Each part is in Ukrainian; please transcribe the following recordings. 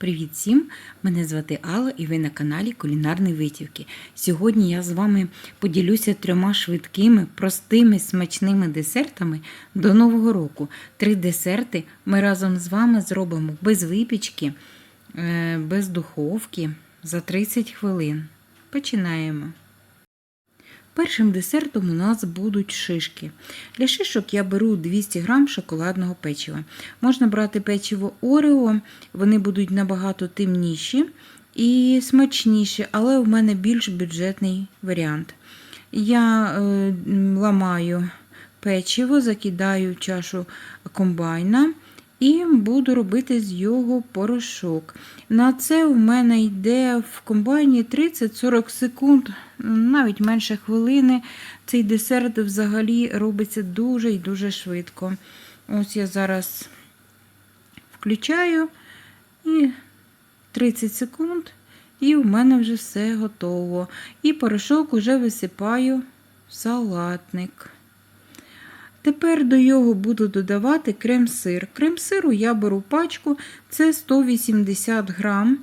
Привіт всім! Мене звати Алла і ви на каналі Кулінарні Витівки. Сьогодні я з вами поділюся трьома швидкими, простими, смачними десертами до Нового року. Три десерти ми разом з вами зробимо без випічки, е, без духовки за 30 хвилин. Починаємо. Першим десертом у нас будуть шишки. Для шишок я беру 200 г шоколадного печива. Можна брати печиво Орео, вони будуть набагато темніші і смачніші, але в мене більш бюджетний варіант. Я е, ламаю печиво, закидаю чашу комбайна. І буду робити з його порошок. На це у мене йде в комбайні 30-40 секунд, навіть менше хвилини. Цей десерт взагалі робиться дуже і дуже швидко. Ось я зараз включаю і 30 секунд, і в мене вже все готово. І порошок вже висипаю в салатник. Тепер до його буду додавати крем-сир. Крем-сиру я беру пачку, це 180 грам.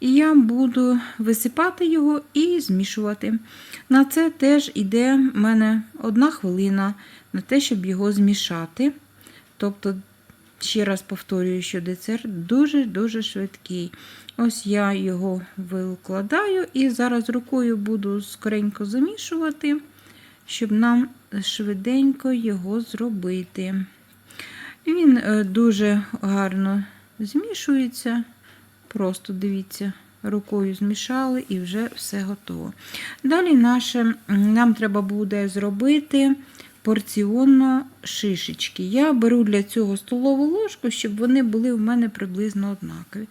І я буду висипати його і змішувати. На це теж йде в мене одна хвилина на те, щоб його змішати. Тобто, ще раз повторюю, що десерт дуже-дуже швидкий. Ось я його викладаю і зараз рукою буду скоренько замішувати, щоб нам швиденько його зробити. Він е, дуже гарно змішується. Просто дивіться, рукою змішали і вже все готово. Далі наше, нам треба буде зробити порціонно шишечки. Я беру для цього столову ложку, щоб вони були в мене приблизно однакові.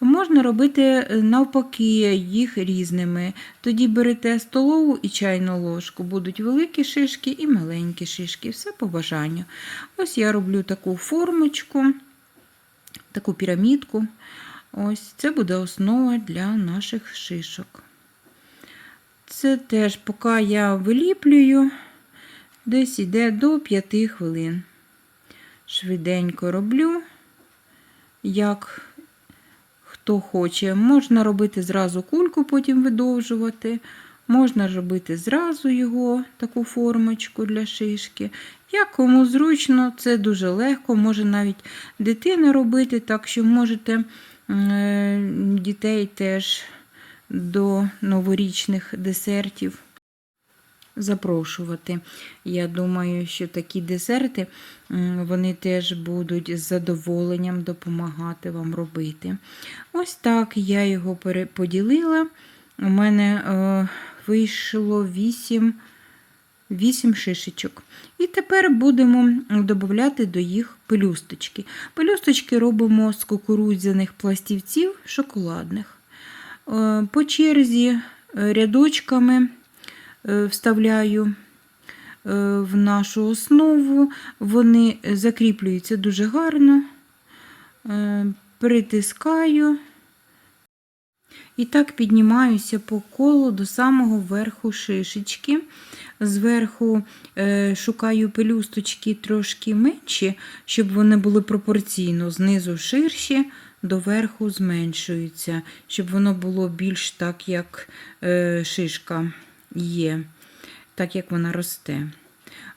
Можна робити навпаки їх різними. Тоді берете столову і чайну ложку, будуть великі шишки і маленькі шишки, все по бажанню. Ось я роблю таку формочку, таку пірамідку. Ось Це буде основа для наших шишок. Це теж, поки я виліплюю, десь йде до 5 хвилин. Швиденько роблю, як хто хоче. Можна робити зразу кульку, потім видовжувати. Можна робити зразу його, таку формочку для шишки. Як кому зручно, це дуже легко, може навіть дитина робити, так що можете е, дітей теж до новорічних десертів запрошувати. Я думаю, що такі десерти вони теж будуть з задоволенням допомагати вам робити. Ось так я його поділила. У мене е, вийшло 8 8 шишечок. І тепер будемо додати до їх пелюсточки. Пелюсточки робимо з кукурудзяних пластівців шоколадних. Е, по черзі рядочками вставляю в нашу основу, вони закріплюються дуже гарно, притискаю. І так піднімаюся по колу до самого верху шишечки. Зверху е, шукаю пелюсточки трошки менші, щоб вони були пропорційно, знизу ширші, до верху зменшуються, щоб воно було більш так, як е, шишка є, так як вона росте.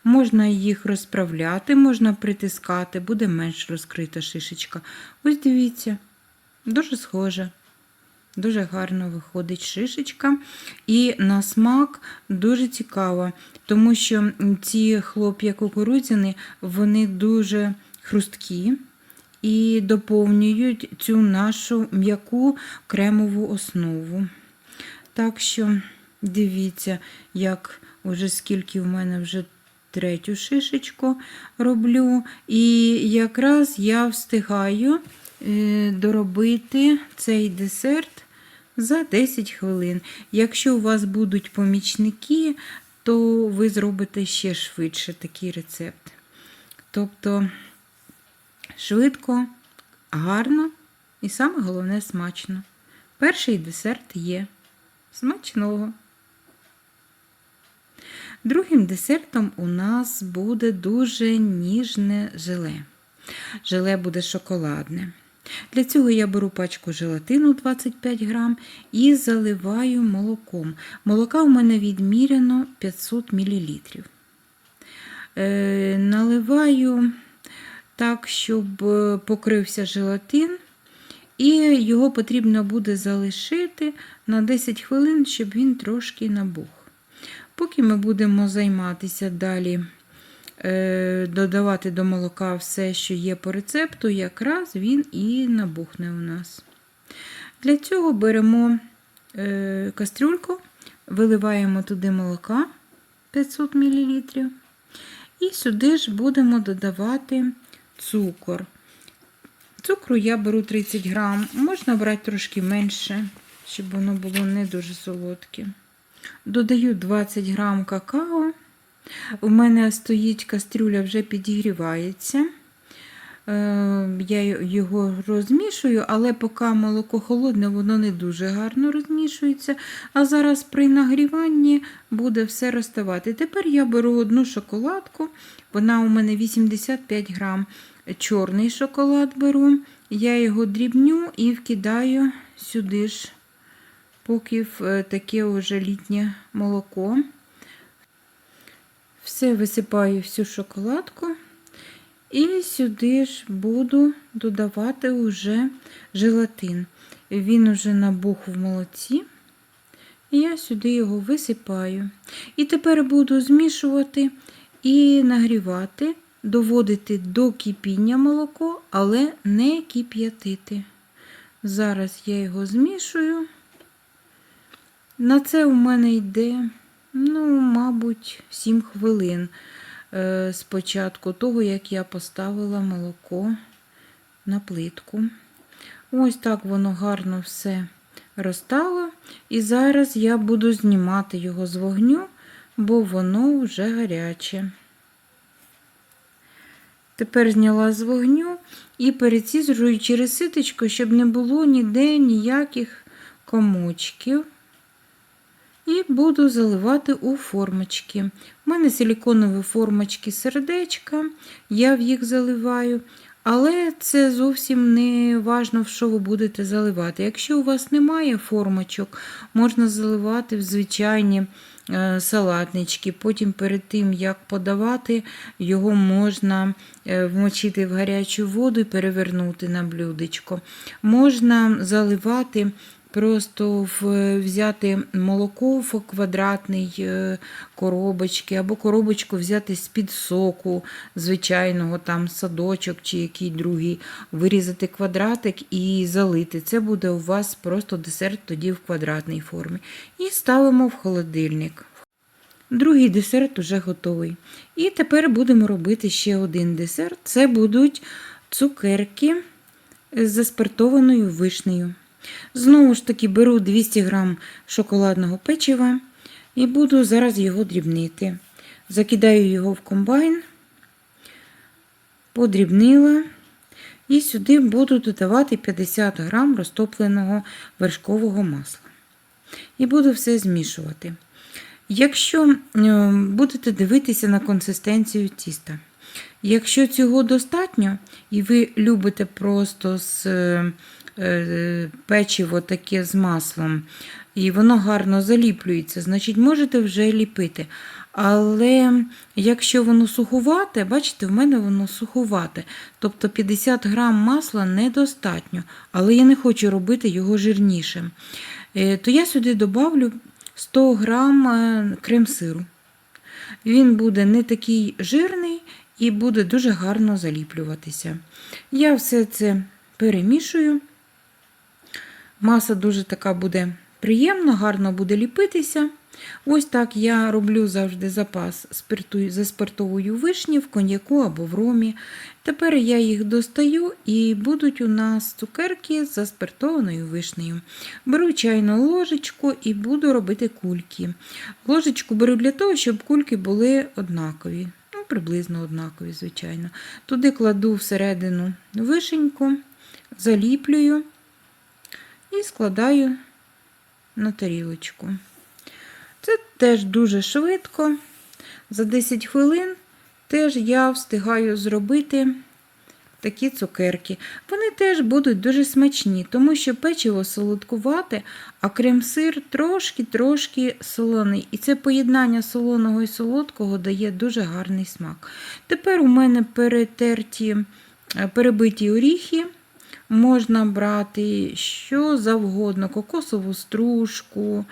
Можна їх розправляти, можна притискати, буде менш розкрита шишечка. Ось дивіться, дуже схоже. Дуже гарно виходить шишечка. І на смак дуже цікаво, тому що ці хлоп'я кукурудзяни, вони дуже хрусткі і доповнюють цю нашу м'яку кремову основу. Так що, дивіться, як уже скільки в мене вже третю шишечку роблю. І якраз я встигаю е, доробити цей десерт за 10 хвилин. Якщо у вас будуть помічники, то ви зробите ще швидше такий рецепт. Тобто швидко, гарно і саме головне смачно. Перший десерт є смачного. Другим десертом у нас буде дуже ніжне желе. Желе буде шоколадне. Для цього я беру пачку желатину 25 грам і заливаю молоком. Молока у мене відміряно 500 мл. Е, наливаю так, щоб е, покрився желатин, і його потрібно буде залишити на 10 хвилин, щоб він трошки набух. Поки ми будемо займатися далі, е, додавати до молока все, що є по рецепту, якраз він і набухне у нас. Для цього беремо е, кастрюльку, виливаємо туди молока 500 мл. І сюди ж будемо додавати цукор. Цукру я беру 30 грам, можна брати трошки менше, щоб воно було не дуже солодке. Додаю 20 грам какао. У мене стоїть кастрюля, вже підігрівається. Е, Я його розмішую, але поки молоко холодне, воно не дуже гарно розмішується. А зараз при нагріванні буде все розставати. Тепер я беру одну шоколадку, вона у мене 85 грам. Чорний шоколад беру, я його дрібню і вкидаю сюди ж, поки е, таке вже літнє молоко. Все висипаю всю шоколадку. І сюди ж буду додавати уже желатин. Він уже набух в молоці. І я сюди його висипаю. І тепер буду змішувати і нагрівати, доводити до кипіння молоко, але не кип'ятити. Зараз я його змішую. На це у мене йде, ну, мабуть, 7 хвилин е, спочатку того, як я поставила молоко на плитку. Ось так воно гарно все розтало. І зараз я буду знімати його з вогню, бо воно вже гаряче. Тепер зняла з вогню і перецізрую через ситочко, щоб не було ніде ніяких комочків. Буду заливати у формочки. У мене силіконові формочки сердечка, я в їх заливаю. Але це зовсім не важно, в що ви будете заливати. Якщо у вас немає формочок, можна заливати в звичайні е, салатнички. Потім перед тим, як подавати, його можна е, вмочити в гарячу воду і перевернути на блюдечко. Можна заливати. Просто взяти молоко в квадратний е, коробочки, або коробочку взяти з-під соку, звичайного там садочок чи який другий, вирізати квадратик і залити. Це буде у вас просто десерт тоді в квадратній формі. І ставимо в холодильник. Другий десерт уже готовий. І тепер будемо робити ще один десерт. Це будуть цукерки з заспиртованою вишнею. Знову ж таки, беру 200 г шоколадного печива і буду зараз його дрібнити. Закидаю його в комбайн, подрібнила. І сюди буду додавати 50 г розтопленого вершкового масла. І буду все змішувати. Якщо будете дивитися на консистенцію тіста, якщо цього достатньо, і ви любите просто з е, печиво таке з маслом, і воно гарно заліплюється, значить можете вже ліпити. Але якщо воно сухувате, бачите, в мене воно сухувате. Тобто 50 грам масла недостатньо, але я не хочу робити його жирнішим. Е, То я сюди добавлю 100 грам е, крем-сиру. Він буде не такий жирний і буде дуже гарно заліплюватися. Я все це перемішую. Маса дуже така буде приємна, гарно буде ліпитися. Ось так я роблю завжди запас спирту, заспиртовую вишні в коньяку або в ромі. Тепер я їх достаю і будуть у нас цукерки з заспиртованою вишнею. Беру чайну ложечку і буду робити кульки. Ложечку беру для того, щоб кульки були однакові. Ну, приблизно однакові, звичайно. Туди кладу всередину вишеньку, заліплюю і складаю на тарілочку. Це теж дуже швидко. За 10 хвилин теж я встигаю зробити такі цукерки. Вони теж будуть дуже смачні, тому що печиво солодкувате, а крем-сир трошки-трошки солоний. І це поєднання солоного і солодкого дає дуже гарний смак. Тепер у мене перетерті, е, перебиті оріхи. Можна брати що завгодно, кокосову стружку,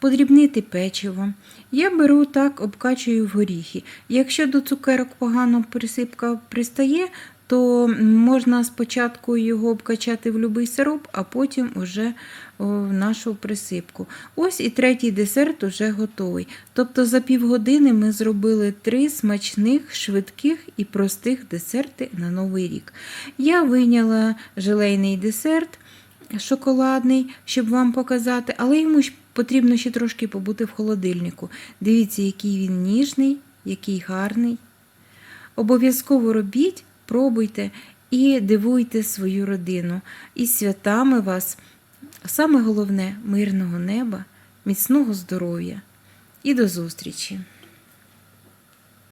подрібнити печиво. Я беру так, обкачую в горіхи. Якщо до цукерок погано присипка пристає, то можна спочатку його обкачати в будь-який сироп, а потім вже в нашу присипку. Ось і третій десерт уже готовий. Тобто за півгодини ми зробили три смачних, швидких і простих десерти на Новий рік. Я вийняла желейний десерт шоколадний, щоб вам показати, але йому ж потрібно ще трошки побути в холодильнику. Дивіться, який він ніжний, який гарний. Обов'язково робіть, пробуйте і дивуйте свою родину. І святами вас, саме головне мирного неба, міцного здоров'я. І до зустрічі!